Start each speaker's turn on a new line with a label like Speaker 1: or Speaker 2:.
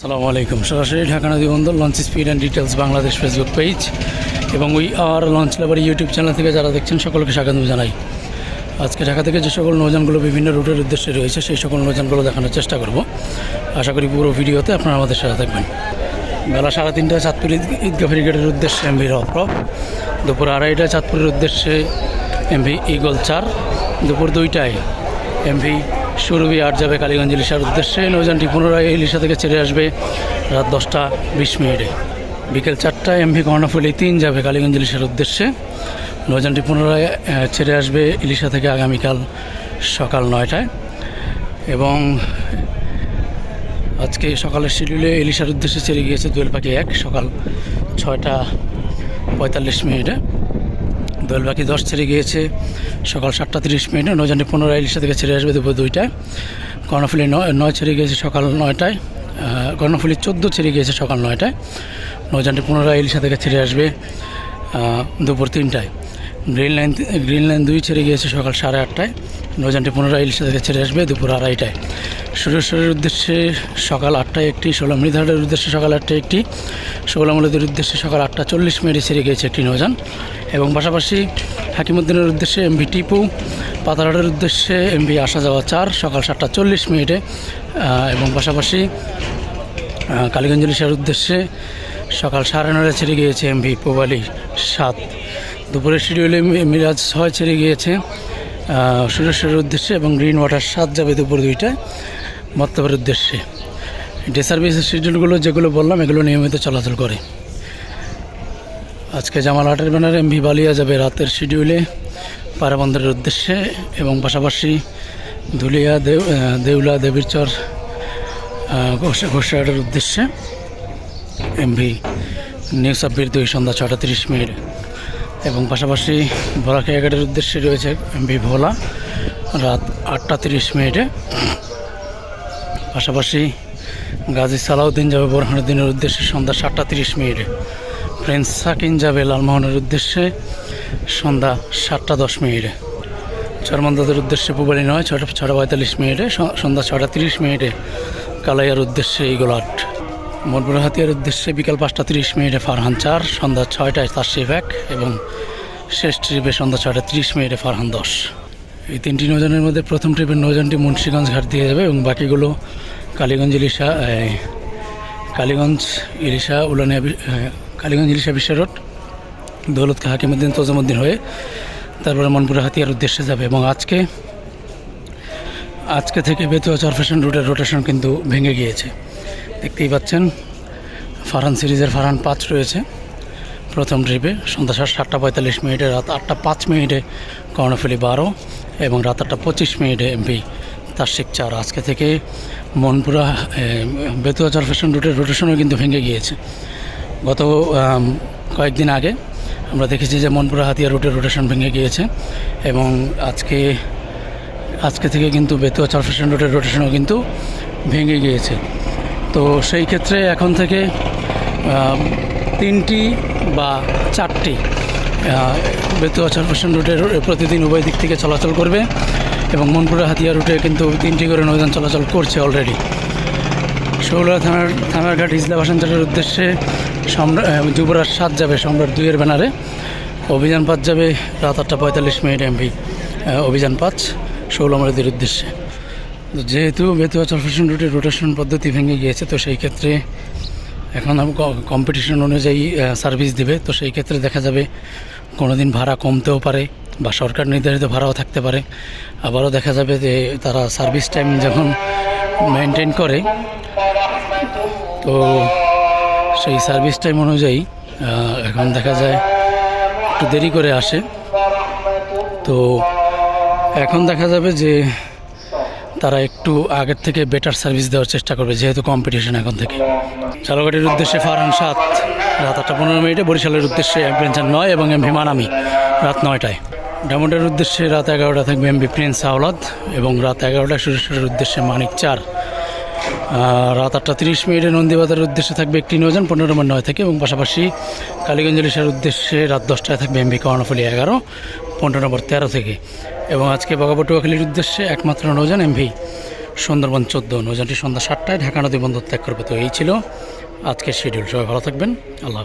Speaker 1: আসসালামু আলাইকুম। সরাসরি ঢাকা নদী বন্দর launch speed and details Bangladesh Facebook page এবং we are launch labour YouTube channel থেকে যারা দেখছেন, সকলকে স্বাগত জানাই। আজকে ঢাকা থেকে যে সকল নৌযানগুলো বিভিন্ন রুটের উদ্দেশ্যে রয়েছে, সেই সকল নৌযানগুলো দেখানোর চেষ্টা করব। আশা করি পুরো ভিডিওতে আপনারা আমাদের সাথে থাকবেন। বেলা সাড়ে তিনটায় চাঁদপুর ঈদ- ঈদগাহ ফেরিগেটের উদ্দেশ্যে এমভি রফরফ দুপুর আড়াইটায় চাঁদপুরের উদ্দেশ্যে এমভি ইগল চার। দুপুর দুইটায় এমভি সুরভি আট যাবে কালীগঞ্জ ইলিশার উদ্দেশ্যে। নৌযানটি পুনরায় ইলিশা থেকে ছেড়ে আসবে রাত দশটা বিশ মিনিটে। বিকেল চারটায় এমভি কর্ণফুলি তিন যাবে কালীগঞ্জ ইলিশার উদ্দেশ্যে। নৌযানটি পুনরায় ছেড়ে আসবে ইলিশা থেকে আগামীকাল সকাল নয়টায়। এবং আজকে সকালের শিডিউলে ইলিশার উদ্দেশ্যে ছেড়ে গিয়েছে দোয়েল পাখি এক সকাল ছয়টা পঁয়তাল্লিশ মিনিটে। দোয়েল পাখি দশ ছেড়ে গিয়েছে। সকাল সাতটা তিরিশ মিনিটে নৌজানটি পুনরায় ইলিশা থেকে ছেড়ে আসবে দুপুর দুইটায়। কর্ণফুলি নয় ছেড়ে গিয়েছে সকাল নয়টায়। কর্ণফুলি চোদ্দ ছেড়ে গিয়েছে সকাল নয়টায়। নৌজানটি পুনরায় ইলিশা থেকে ছেড়ে আসবে দুপুর তিনটায়। গ্রিন লাইন গ্রিন লাইন দুই ছেড়ে গিয়েছে সকাল সাড়ে আটটায়। নৌজানটি পুনরায় ইলিশা থেকে ছেড়ে আসবে দুপুর আড়াইটায়। সুরেশ্বরের উদ্দেশ্যে সকাল আটটায় একটি, ষোলো মৃধাটের উদ্দেশ্যে সকাল আটটায় একটি ষোলামূলদের উদ্দেশ্যে সকাল আটটা চল্লিশ মিনিটে ছেড়ে গিয়েছে একটি নৌযান। এবং পাশাপাশি হাকিমুদ্দিনের উদ্দেশ্যে এমভি টিপু, পাতারহাটের উদ্দেশ্যে এমভি আসা যাওয়া চার, সকাল সাতটা চল্লিশ মিনিটে এবং পাশাপাশি কালীগঞ্জ ইলিশার উদ্দেশ্যে সকাল সাড়ে নটায় ছেড়ে গিয়েছে এমভি পোবালি সাত। দুপুরের শিডিউলে মিরাজ ছয় ছেড়ে গিয়েছে সুরেশ্বরের উদ্দেশ্যে এবং গ্রিন ওয়াটার সাত যাবে দুপুর দুইটায়। মত্তবের উদ্দেশ্যে। ডে সার্ভিসের শিডিউলগুলো যেগুলো বললাম, এগুলো নিয়মিত চলাচল করে। আজকে জামালহাটের ব্যানার এমভি বালিয়া যাবে রাতের শিডিউলে পারাবন্দরের উদ্দেশ্যে এবং পাশাপাশি ধুলিয়া দেউ দেউলা দেবীরচর ঘোষাহাটের উদ্দেশ্যে এমভি নিউ সাব্বির দুই, সন্ধ্যা ছটা তিরিশ মিনিট। এবং পাশাপাশি ভোলাখিয়াঘাটের উদ্দেশ্যে রয়েছে এমভি ভোলা, রাত আটটা তিরিশ মিনিটে। পাশাপাশি গাজী সালাউদ্দিন যাবে বোরহানুদ্দিনের উদ্দেশ্যে সন্ধ্যা সাতটা তিরিশ মিনিটে। প্রিন্স সাকিন যাবে লালমোহনের উদ্দেশ্যে সন্ধ্যা সাতটা দশ মিনিটে। চরমন্দাদের উদ্দেশ্যে পুবালি নয়, ছটা ছটা পঁয়তাল্লিশ মিনিটে। সন্ধ্যা ছটা তিরিশ মিনিটে কালাইয়ার উদ্দেশ্যে ইগোলাট হাতিয়ার উদ্দেশ্যে বিকাল পাঁচটা তিরিশ মিনিটে ফারহান চার, সন্ধ্যা ছয়টায় তাশরিফ এক এবং শেষ ট্রিপে সন্ধ্যা ছয়টা তিরিশ মিনিটে ফারহান দশ। এই তিনটি নৌযানের মধ্যে প্রথম ট্রিপের নৌযানটি মুন্সীগঞ্জ ঘাট দিয়ে যাবে এবং বাকিগুলো কালীগঞ্জ, ইলিশা কালীগঞ্জ, ইলিশা উলানিয়া কালীগঞ্জ, ইলিশা, বিশ্ব রোড, দৌলত হাকিমুদ্দিন, তোজমুদ্দিন হয়ে তারপরে মনপুরা হাতিয়ার উদ্দেশ্যে যাবে এবং আজকে আজকে থেকে বেতুয়া চরফেশন রুটের রোটেশন কিন্তু ভেঙে গিয়েছে। দেখতেই পাচ্ছেন, ফারহান সিরিজের ফারহান পাঁচ রয়েছে প্রথম ট্রিপে। সন্ধ্যা সাত সাতটা পঁয়তাল্লিশ মিনিটে, রাত আটটা পাঁচ মিনিটে কর্ণফুলি বারো। এবং রাত আটটা পঁচিশ মিনিটে এমপি তার্শিক চার। আজকে থেকে মনপুরা বেতুয়া চরফেশন রুটের রোটেশনও কিন্তু ভেঙে গিয়েছে। গত কয়েকদিন আগে আমরা দেখেছি যে মনপুরা হাতিয়া রুটের রোটেশন ভেঙে গিয়েছে এবং আজকে আজকে থেকে কিন্তু বেতুয়া চরফেশন রুটের রোটেশনও কিন্তু ভেঙে গিয়েছে। তো সেই ক্ষেত্রে এখন থেকে তিনটি বা চারটি বেতুয়া চরফেশন রুটের প্রতিদিন উভয় দিক থেকে চলাচল করবে এবং মনপুরা হাতিয়া রুটে কিন্তু তিনটি করে নৌযান চলাচল করছে অলরেডি শৌলা থানার, থানারঘাট ইসলা ভাষান্তরের উদ্দেশ্যে সম্রাট যুবরাজ সাত যাবে সম্রাট দুইয়ের ব্যানারে। অভিযান পাঁচ যাবে রাত আটটা পঁয়তাল্লিশ মিনিট এমপি অভিযান পাঁচ শৌলমরদের উদ্দেশ্যে। যেহেতু বেতুয়া চরফেশন রুটের রোটেশন পদ্ধতি ভেঙে গিয়েছে, তো সেই ক্ষেত্রে এখন কম্পিটিশন অনুযায়ী সার্ভিস দেবে, তো সেই ক্ষেত্রে দেখা যাবে কোনো দিন ভাড়া কমতেও পারে বা সরকার নির্ধারিত ভাড়াও থাকতে পারে। আবারও দেখা যাবে যে তারা সার্ভিস টাইম যখন মেনটেন করে, তো সেই সার্ভিস টাইম অনুযায়ী এখন দেখা যায় একটু দেরি করে আসে। তো এখন দেখা যাবে যে তারা একটু আগের থেকে বেটার সার্ভিস দেওয়ার চেষ্টা করবে, যেহেতু কম্পিটিশন এখন থেকে। চালগাটির উদ্দেশ্যে ফারহান সাত। রাত আটটা পনেরো মিনিটে বরিশালের উদ্দেশ্যে অ্যাডভেঞ্চার নয় এবং এমভি মানামি রাত নয়টায়। ডায়মন্ডের উদ্দেশ্যে রাত এগারোটা থাকবে এমভি প্রিন্স আওলাদ এবং রাত এগারোটায় সুরেশ্বরের উদ্দেশ্যে মানিক চার। রাত আটটা তিরিশ মিনিটে নন্দীবাজারের উদ্দেশ্যে থাকবে একটি নৌযান পনেরো নম্বর নয় থেকে এবং পাশাপাশি কালীগঞ্জ ইলিশার উদ্দেশ্যে রাত দশটায় থাকবে এমবি কর্ণফুলি এগারো, পনেরো নম্বর তেরো থেকে। এবং আজকে বগাপটুয়াখালীর উদ্দেশ্যে একমাত্র নৌযান এমভি সুন্দরবন চোদ্দ। নৌযানটি সন্ধ্যা সাতটায় ঢাকা নদী বন্দর ত্যাগ করবে। তো এই ছিল আজকের শিডিউল সবাই ভালো থাকবেন। আল্লাহ